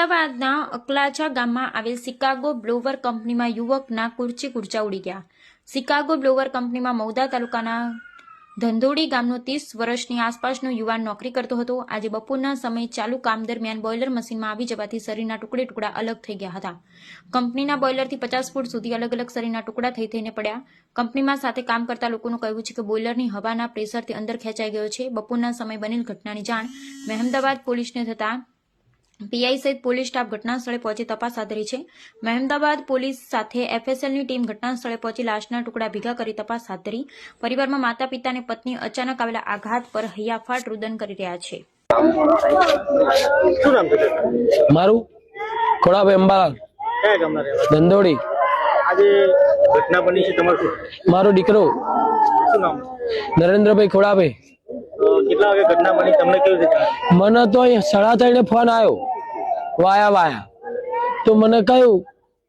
મહેમદાવાદના અકલાચા ગામમાં આવેલ Chicago blower કંપનીમાં યુવકના કુર્ચી કુર્ચા ઉડી ગયા. સિકાગો બ્લોવર કંપનીમાં મૌદા તાલુકાના ધંધોડી ગામનો ત્રીસ વર્ષની આસપાસનો યુવાન નોકરી કરતો હતો. આજે બપોરના સમયે ચાલુ કામ દરમિયાન બોઇલર મશીનમાં આવી જવાથી શરીરના ટુકડે ટુકડા અલગ થઈ ગયા હતા. કંપનીના બોઇલરથી પચાસ ફૂટ સુધી અલગ અલગ શરીરના ટુકડા થઈ થઈને પડ્યા. કંપનીમાં સાથે કામ કરતા લોકોનું કહેવું છે કે બોઇલરની હવાના પ્રેશરથી અંદર ખેંચાઈ ગયો છે. બપોરના સમયે બનેલ ઘટનાની જાણ મહેમદાવાદ પોલીસને થતાં પીઆઈ સહિત પોલીસ સ્ટાફ ઘટના સ્થળે પહોંચી તપાસ હાથ ધરી છે. મહેમદાબાદ પોલીસ સાથે એફએસએલની ટીમ ઘટનાસ્થળે પહોંચી લાશના ટુકડા ભેગા કરી તપાસ હાથ ધરી પરિવારમાં માતા પિતા અને પત્ની અચાનક આવેલા આઘાત પર હૈયાફાટ રુદન કરી રહ્યા છે? મારું ખોડાભાઈ અંબાલાલ. કયા ગામના રહેવા ધંધોડી આજે ઘટના બની છે તમારું મારો દીકરો. નરેન્દ્રભાઈ ખોડાભાઈ કેટલા વાગે ઘટના બની? તમને કેવી રીતે મને તો સાડા ત્રણે ફોન આવ્યો. વાયા વાયા. તો મને કહ્યું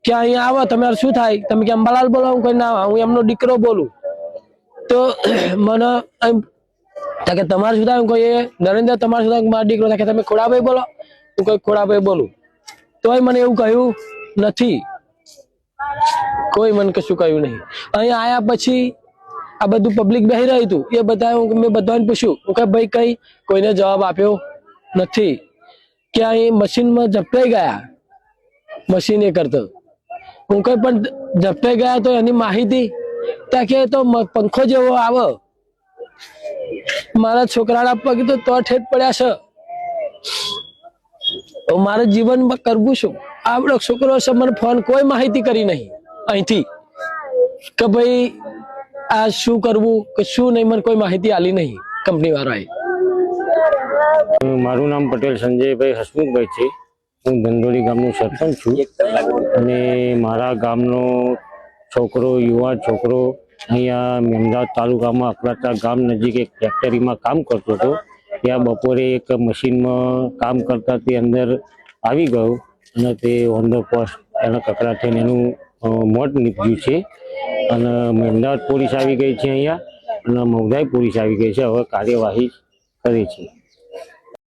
કે અહીંયા આવો તમારે શું થાય? તમે કે અંબાલાલ બોલો? હું કઈ ના, હું એમનો દીકરો બોલું. તો મને એમ કે તમારે શું થાય? કોઈ નરેન્દ્ર, તમારે શું થાય? મારો દીકરો થાય તમે ખોડાભાઈ બોલો? હું કોઈ ખોડાભાઈ બોલું. તોય મને એવું કહ્યું નથી. કોઈ મને કશું કહ્યું નહીં. અહીંયા આયા પછી આ બધું પબ્લિક બેહી રહ્યું હતું. એ બધા મેં બધાને પૂછ્યું. હું કે ભાઈ, કઈ કોઈને જવાબ આપ્યો નથી. કે અહીં મશીનમાં ઝપટાઈ ગયા મશીન એ કરતો હું કઈ પણ ઝપટાઈ ગયા તો એની માહિતી ત્યાં કે એ તો પંખો જેવો આવે મારા છોકરાના પગ તો તો ઠેઠ પડ્યા છે મારે જીવનમાં કરવું શું આવડો છોકરો છે મને ફોન કોઈ માહિતી કરી નહીં અહીંથી કે ભાઈ આ શું કરવું કે શું નહીં મને કોઈ માહિતી આલી નહીં કંપની વાળાએ મારું નામ પટેલ સંજયભાઈ હસમુખભાઈ છે. હું ધંધોળી ગામનો સરપંચ છું અને મારા ગામનો છોકરો, યુવા છોકરો અહીંયા મહેમદાવાદ તાલુકામાં અકળાતા ગામ નજીક એક ફેક્ટરીમાં કામ કરતો હતો. ત્યાં બપોરે એક મશીનમાં કામ કરતા તે અંદર આવી ગયો અને તે ઓન ધ પોસ્ટ એના કકડા થઈને એનું મોત નીપજ્યું છે. અને મહેમદાવાદ પોલીસ આવી ગઈ છે અહીંયા અને મૌદાઈ પોલીસ આવી ગઈ છે. હવે કાર્યવાહી કરે છે.